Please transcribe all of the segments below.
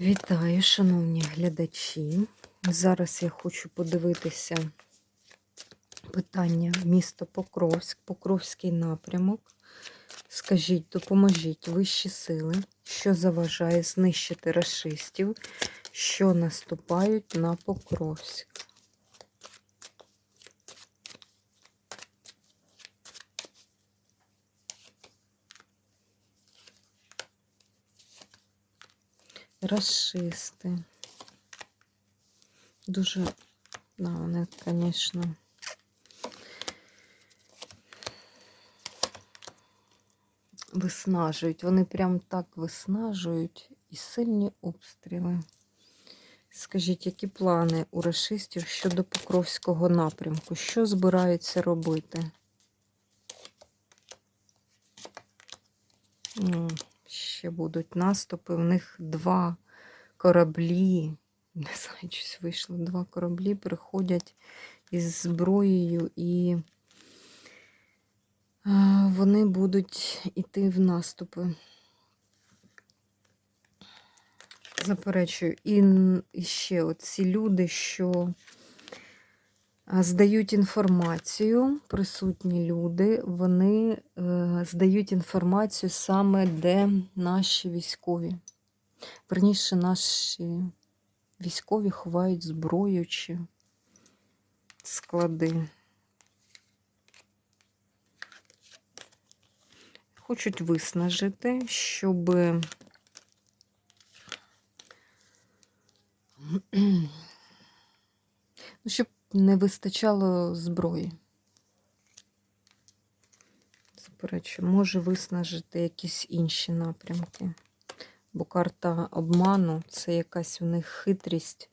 Вітаю, шановні глядачі. Зараз я хочу подивитися питання місто Покровськ, Покровський напрямок. Скажіть, допоможіть вищі сили, що заважає знищити расистів, що наступають на Покровськ. Расисти. Дуже, да, вони, звісно, виснажують. Вони прям так виснажують і сильні обстріли. Скажіть, які плани у расистів щодо Покровського напрямку? Що збираються робити? Ще будуть наступи. В них два кораблі. Не знаю, щось вийшло. Два кораблі приходять із зброєю і вони будуть йти в наступи. Заперечую. І, ще оці люди, що здають інформацію, присутні люди, вони е, здають інформацію саме, де наші військові. Верніше, наші військові ховають зброю чи склади. Хочуть виснажити, щоб ну, щоб не вистачало зброї. Заперечую, може виснажити якісь інші напрямки. Бо карта обману це якась у них хитрість.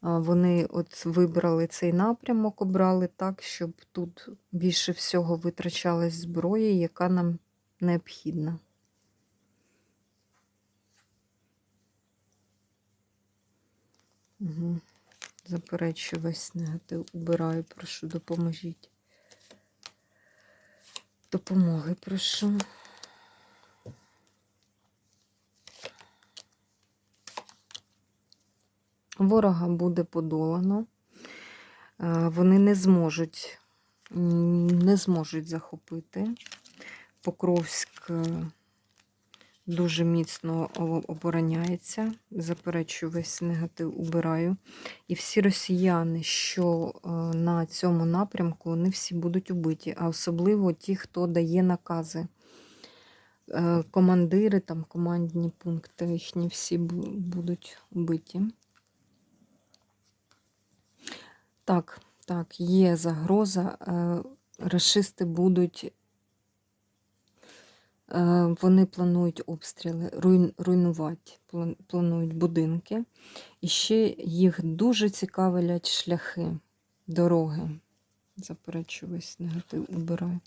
Вони от вибрали цей напрямок, обрали так, щоб тут більше всього витрачалась зброя, яка нам необхідна. Угу. Заперечую весь негатив. Убираю, прошу, допоможіть. Допомоги прошу. Ворога буде подолано. Е, Вони не зможуть, не зможуть захопити. Покровськ е, дуже міцно обороняється. Заперечую весь негатив, убираю. І всі росіяни, що е, на цьому напрямку, вони всі будуть убиті, а особливо ті, хто дає накази. Командири, там, командні пункти їхні всі будуть убиті. Так, так, є загроза. Е, Рашисти будуть. е, Вони планують обстріли, руйнувати, планують будинки. І ще їх дуже цікавлять шляхи, дороги. Заперечую весь негатив, убираю.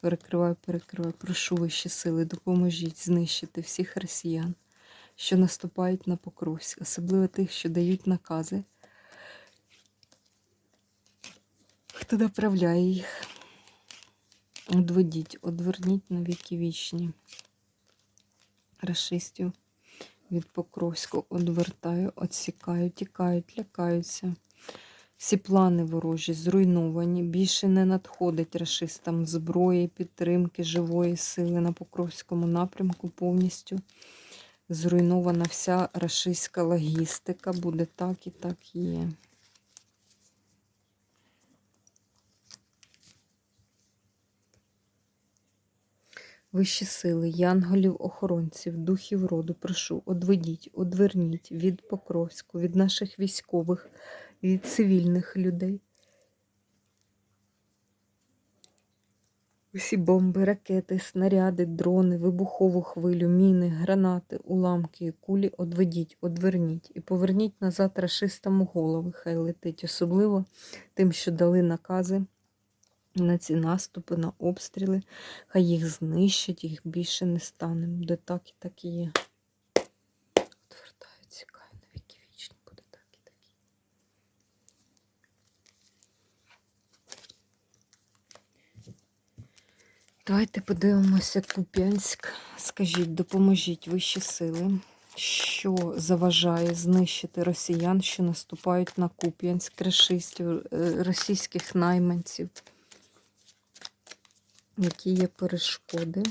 Перекриваю, перекриваю. Прошу вищі сили, допоможіть знищити всіх росіян, що наступають на Покровськ, особливо тих, що дають накази. Хто направляє їх? Одведіть, одверніть на віки вічні. Рашистів від Покровську одвертаю, отсікаю, тікають, лякаються. Всі плани ворожі зруйновані. Більше не надходить рашистам зброї, підтримки, живої сили на Покровському напрямку повністю. Зруйнована вся рашистська логістика. Буде так і так є. Вищі сили, янголів, охоронців, духів роду, прошу, одведіть, одверніть від Покровську, від наших військових, від цивільних людей. Усі бомби, ракети, снаряди, дрони, вибухову хвилю, міни, гранати, уламки, кулі одведіть, одверніть і поверніть назад рашистам голови, хай летить, особливо тим, що дали накази на ці наступи, на обстріли. Хай їх знищать, їх більше не стане. Буде так і так і є. Отвертаю, цікаю, на віки вічні буде так і так. Давайте подивимося Куп'янськ. Скажіть, допоможіть вищі сили. що заважає знищити росіян, що наступають на Куп'янськ, рашистів, е, російських найманців. Які є перешкоди?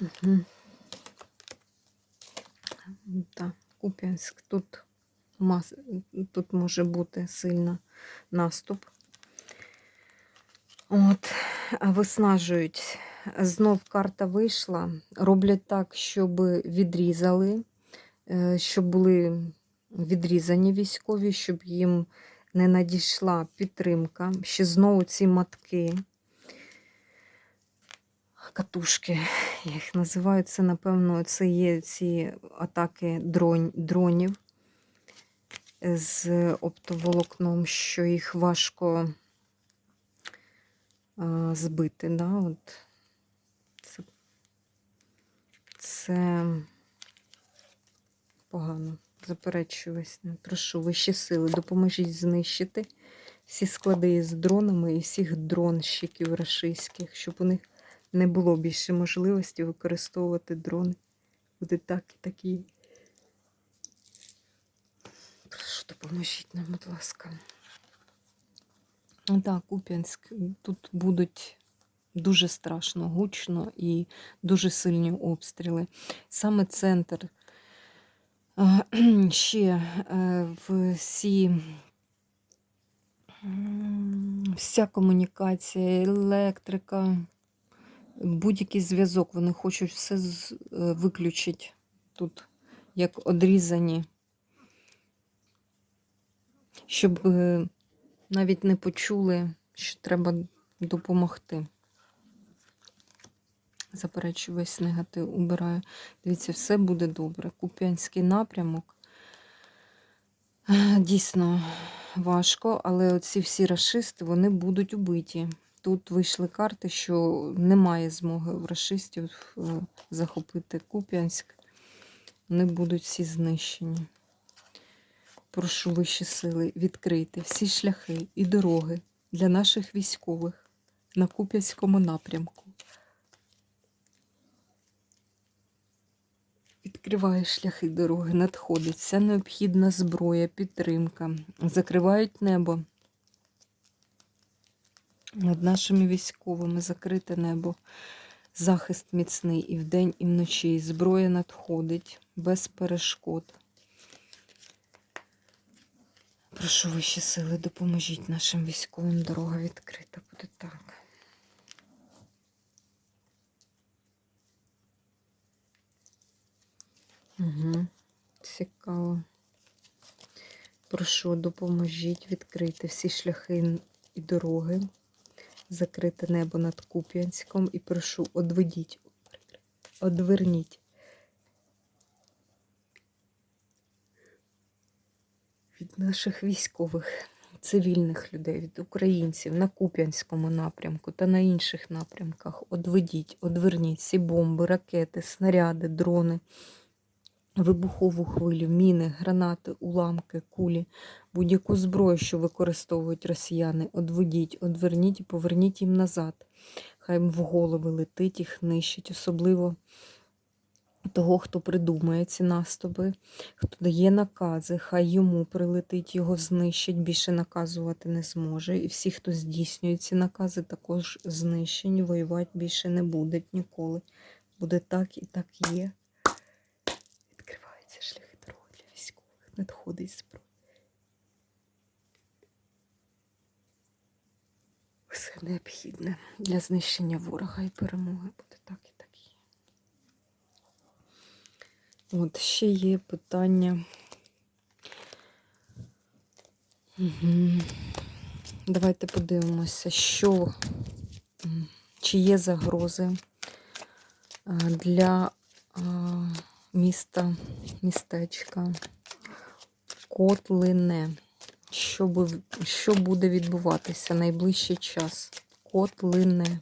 Угу. Так, Куп'янськ. Тут, мас... тут може бути сильно наступ. От, виснажують. Знов карта вийшла. Роблять так, щоб відрізали, е, щоб були відрізані військові, щоб їм не надійшла підтримка. Ще знову ці матки, катушки, я їх називаю. Це, напевно, це є ці атаки дрон, дронів з оптоволокном, що їх важко збити. Да? От. Це, це погано. Заперечую весь. Прошу вищі сили, допоможіть знищити всі склади з дронами і всіх дронщиків рашистських, щоб у них не було більше можливості використовувати дрони. Буде так і такі. Прошу, допоможіть нам, будь ласка. Так, Куп'янськ. Тут будуть дуже страшно, гучно і дуже сильні обстріли. Саме центр е, ще е, всі, вся комунікація, електрика, будь-який зв'язок, вони хочуть все е, виключити тут, як одрізані, щоб навіть не почули, що треба допомогти. Заперечую весь негатив, убираю. Дивіться, все буде добре. Куп'янський напрямок. Дійсно важко, але оці всі расисти вони будуть убиті. Тут вийшли карти, що немає змоги у расистів е, захопити Куп'янськ. Вони будуть всі знищені. Прошу вищі сили відкрити всі шляхи і дороги для наших військових на Куп'янському напрямку. Відкриває шляхи дороги, надходить вся необхідна зброя, підтримка. Закривають небо над нашими військовими, закрите небо. Захист міцний і вдень, і вночі. Зброя надходить без перешкод. Прошу вищі сили, допоможіть нашим військовим. Дорога відкрита буде так. Угу. Цікаво. Прошу, допоможіть відкрити всі шляхи і дороги, закрите небо над Куп'янськом і прошу, одведіть, одверніть. Від наших військових, цивільних людей, від українців на Куп'янському напрямку та на інших напрямках. Одведіть, одверніть всі бомби, ракети, снаряди, дрони вибухову хвилю, міни, гранати, уламки, кулі, будь-яку зброю, що використовують росіяни, одведіть, одверніть і поверніть їм назад. Хай в голови летить, їх нищить, особливо того, хто придумає ці наступи, хто дає накази, хай йому прилетить, його знищить, більше наказувати не зможе. І всі, хто здійснює ці накази, також знищені, воювати більше не будуть ніколи. Буде так і так є. Відкриваються шляхи дороги для військових, надходить зброя. Все необхідне для знищення ворога і перемоги буде так і так є. От ще є питання. Угу. Давайте подивимося, що чи є загрози для а, міста, містечка Котлине. Що би, що буде відбуватися найближчий час? Котлине.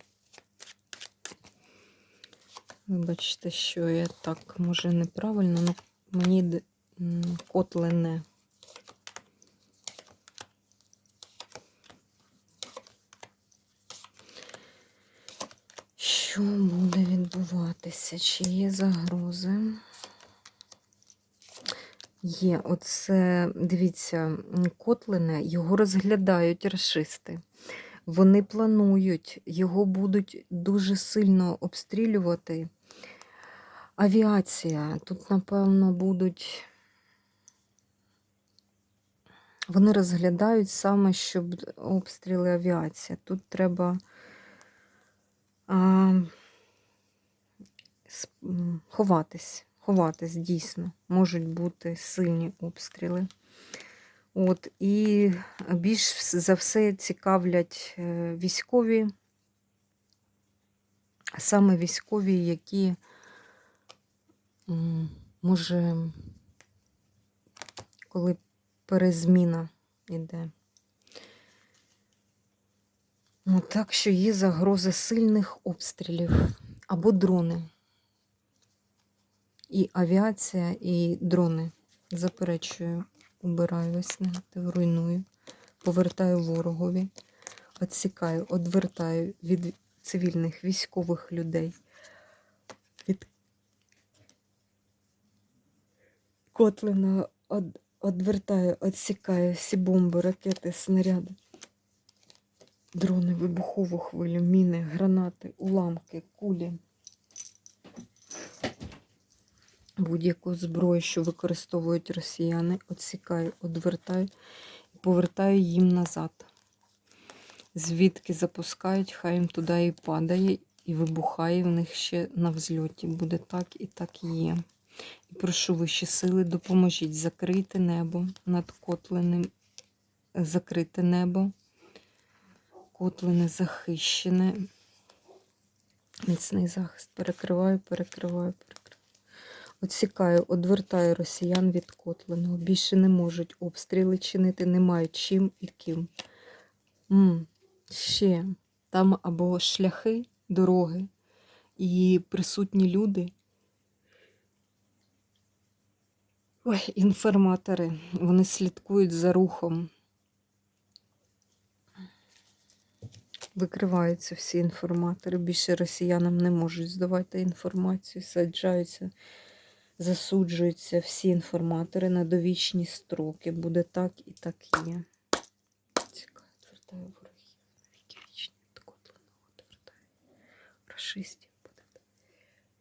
Вибачте, що я так, може, неправильно, але мені котлине. Що буде відбуватися? Чи є загрози? Є, оце, дивіться, Котлине, його розглядають расисти. Вони планують, його будуть дуже сильно обстрілювати. Авіація. Тут, напевно, будуть. Вони розглядають саме, щоб обстріли авіація. Тут треба а, ховатись. Ховатись дійсно. Можуть бути сильні обстріли. От, і більш за все цікавлять е, військові, саме військові, які може, коли перезміна йде. Ну, так що є загроза сильних обстрілів або дрони. І авіація, і дрони. Заперечую, убираю весь негатив, руйную, повертаю ворогові, відсікаю, одвертаю від цивільних військових людей, від Котлина одвертаю, відсікаю всі бомби, ракети, снаряди, дрони, вибухову хвилю, міни, гранати, уламки, кулі. Будь-яку зброю, що використовують росіяни, відсікаю, одвертаю і повертаю їм назад. Звідки запускають, хай їм туди і падає, і вибухає в них ще на взльоті. Буде так і так є. І прошу вищі сили, допоможіть закрити небо над котленим, закрите небо, котлене захищене. Міцний захист. Перекриваю, перекриваю, перекриваю. Отсікаю, одвертаю росіян від котленого. Більше не можуть обстріли чинити, не мають чим і ким. М, ще там або шляхи, дороги і присутні люди. Ой, інформатори. Вони слідкують за рухом. Викриваються всі інформатори. Більше росіянам не можуть здавати інформацію, саджаються, засуджуються всі інформатори на довічні строки. Буде так і так є. Цікаво, звертаю ворогів. Які вічні Котлиного звертаю. Рашистів буде.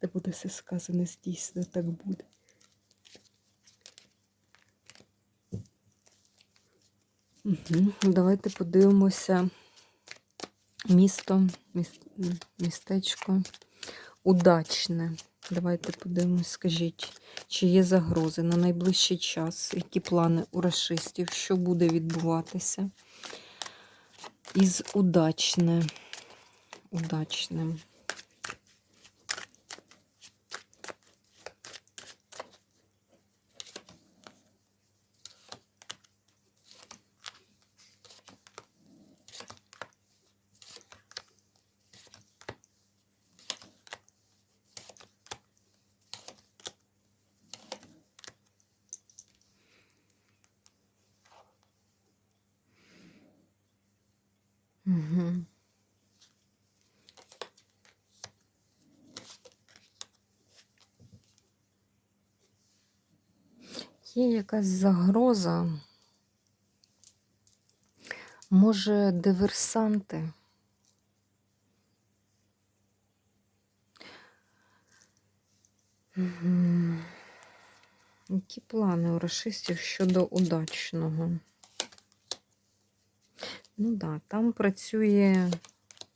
Де буде все сказане здійснено, так буде. Угу. Давайте подивимося місто, міс- містечко удачне. Давайте подивимось, скажіть, чи є загрози на найближчий час, які плани у расистів, що буде відбуватися із удачне. Удачним. Угу. Є якась загроза. Може, диверсанти? Мгм. Які плани у расистів щодо удачного? Ну так, да, там працює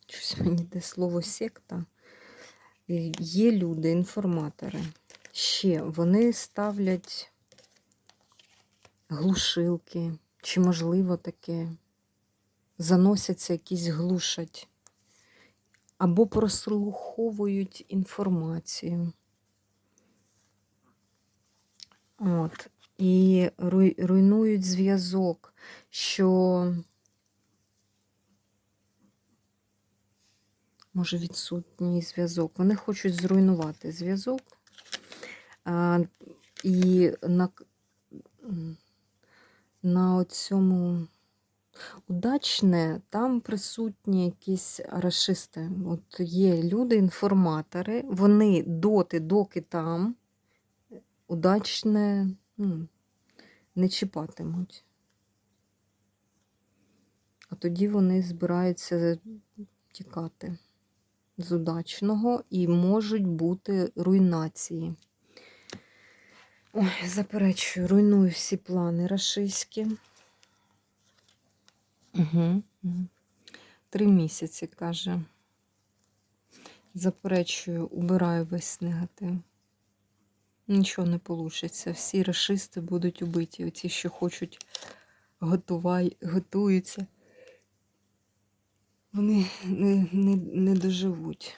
щось мені де слово секта. Є люди, інформатори. Ще вони ставлять глушилки, чи, можливо, таке, заносяться якісь глушать, або прослуховують інформацію. От. І руйнують зв'язок, що може відсутній зв'язок. Вони хочуть зруйнувати зв'язок. І на, на цьому Удачне, там присутні якісь рашисти. От є люди, інформатори, вони доти, доки там удачне ну, не чіпатимуть. А тоді вони збираються тікати з удачного і можуть бути руйнації. Ой, заперечую, руйную всі плани рашистські. Угу. Три місяці, каже. Заперечую, убираю весь негатив. Нічого не вийде. Всі рашисти будуть убиті. Оці, що хочуть, готувай, готуються. Вони не, не, не доживуть.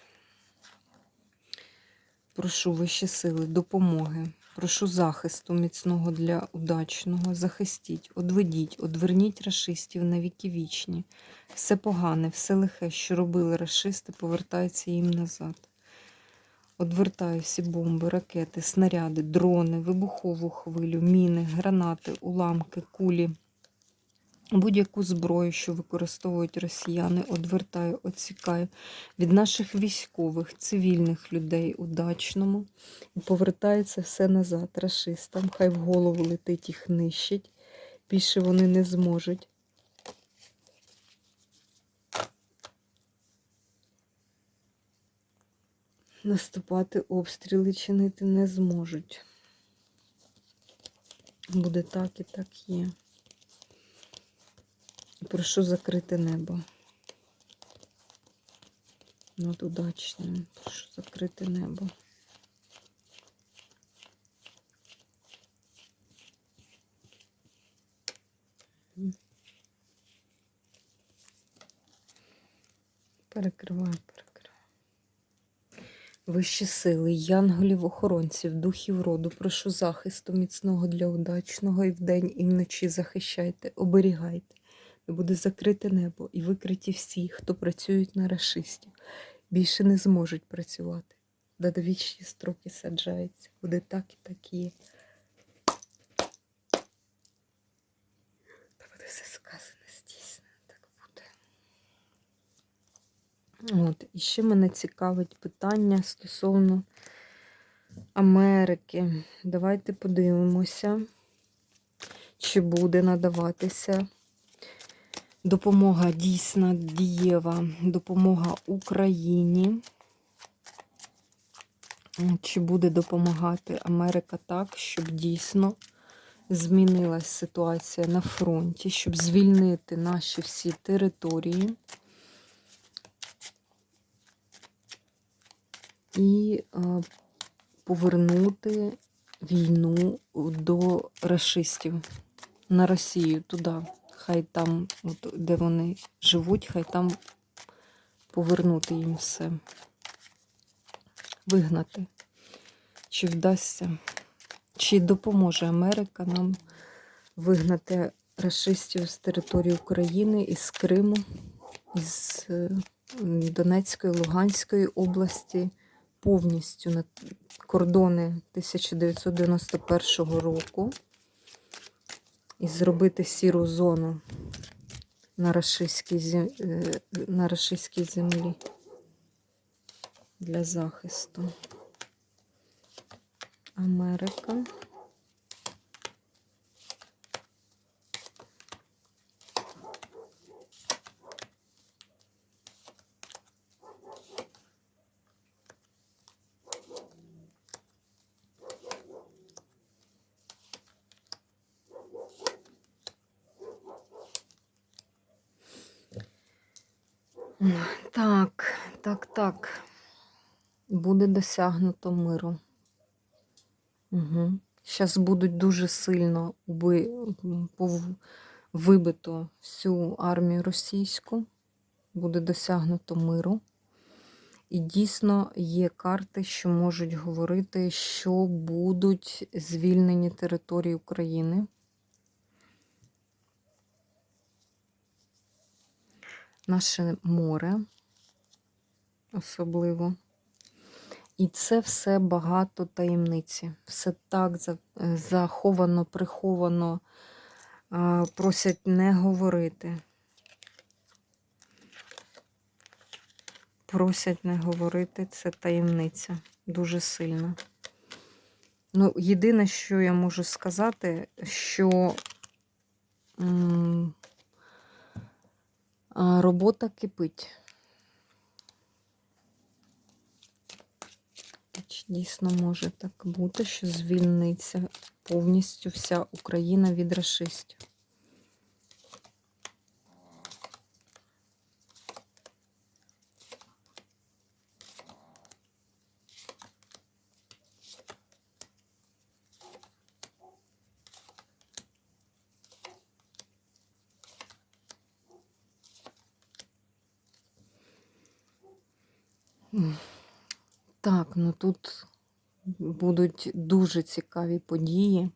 Прошу вищі сили, допомоги. Прошу захисту міцного для удачного. Захистіть, одведіть, одверніть рашистів на віки вічні. Все погане, все лихе, що робили рашисти, повертається їм назад. Одвертаю всі бомби, ракети, снаряди, дрони, вибухову хвилю, міни, гранати, уламки, кулі. Будь-яку зброю, що використовують росіяни, одвертаю, оцікаю від наших військових, цивільних людей удачному. І повертається все назад рашистам. Хай в голову летить їх нищить. Більше вони не зможуть. Наступати обстріли чинити не зможуть. Буде так і так є. Прошу закрити небо. Над удачним. Прошу закрити небо. Перекриваю, перекриваю. Вищі сили, янголів, охоронців, духів роду, прошу захисту міцного для удачного і вдень, і вночі захищайте, оберігайте. І буде закрите небо і викриті всі, хто працюють на рашистів. Більше не зможуть працювати. До вічні строки саджаються. Буде так і так є. Та буде все сказане, здійснено, так буде. От, і ще мене цікавить питання стосовно Америки. Давайте подивимося, чи буде надаватися допомога дійсна, дієва, допомога Україні. Чи буде допомагати Америка так, щоб дійсно змінилась ситуація на фронті, щоб звільнити наші всі території і е, повернути війну до расистів на Росію туди. Хай там, от, де вони живуть, хай там повернути їм все. Вигнати. Чи вдасться, чи допоможе Америка нам вигнати расистів з території України із Криму, із е, Донецької, Луганської області повністю на кордони 1991 року і зробити сіру зону на рашистській е, на рашистській землі для захисту. Америка. Так, так, так. Буде досягнуто миру. Угу. Зараз будуть дуже сильно вибито всю армію російську. Буде досягнуто миру. І дійсно є карти, що можуть говорити, що будуть звільнені території України. Наше море особливо. І це все багато таємниці. Все так е, заховано, приховано, просять не говорити. Просять не говорити, це таємниця дуже сильно. Ну, єдине, що я можу сказати, що м робота кипить. Чи Дійсно може так бути, що звільниться повністю вся Україна від рашистів. Так, ну тут будуть дуже цікаві події.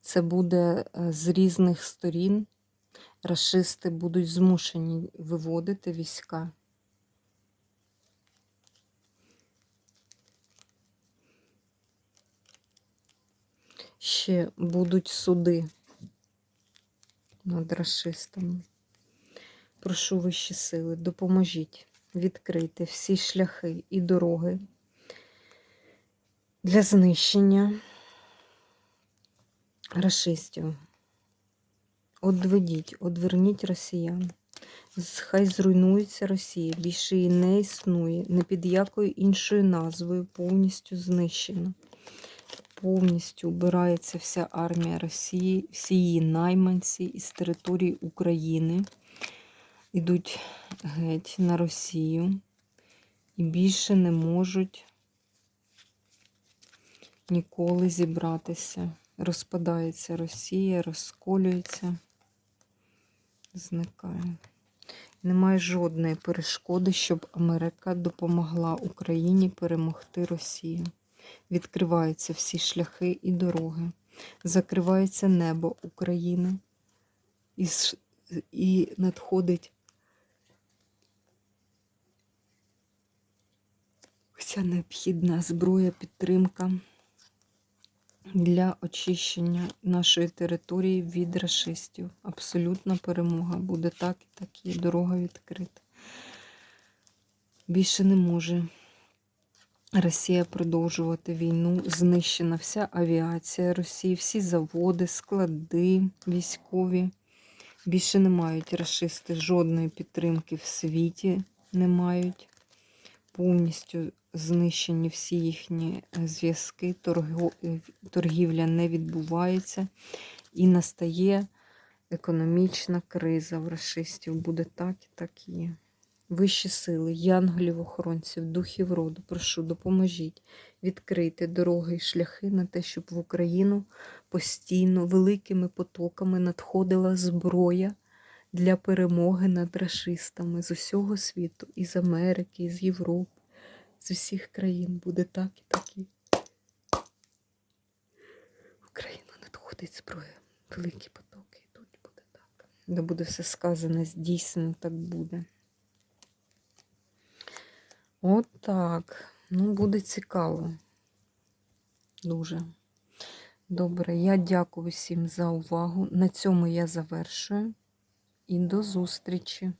Це буде е, з різних сторін. Рашисти будуть змушені виводити війська. Ще будуть суди над рашистами. Прошу вищі сили, допоможіть відкрити всі шляхи і дороги для знищення рашистів. Одведіть, одверніть росіян. Хай зруйнується Росія, більше її не існує, не під якою іншою назвою повністю знищена. Повністю убирається вся армія Росії, всі її найманці із території України ідуть геть на Росію і більше не можуть ніколи зібратися. Розпадається Росія, розколюється, зникає. Немає жодної перешкоди, щоб Америка допомогла Україні перемогти Росію. Відкриваються всі шляхи і дороги. Закривається небо України і, і надходить вся необхідна зброя, підтримка для очищення нашої території від рашистів. Абсолютна перемога. Буде так і так є. Дорога відкрита. Більше не може Росія продовжувати війну. Знищена вся авіація Росії, всі заводи, склади військові. Більше не мають рашисти жодної підтримки в світі не мають. Повністю знищені всі їхні е, зв'язки, е, торгівля не відбувається і настає економічна криза в расистів. Буде так і так є. Вищі сили, янголів, охоронців, духів роду, прошу, допоможіть відкрити дороги і шляхи на те, щоб в Україну постійно великими потоками надходила зброя для перемоги над расистами з усього світу, із Америки, з Європи, з усіх країн. Буде так і так і. В Україну надходить зброя. Великі потоки йдуть, буде так. Де буде все сказане, здійснено, так буде. От так. Ну, буде цікаво. Дуже. Добре, я дякую всім за увагу. На цьому я завершую. І до зустрічі!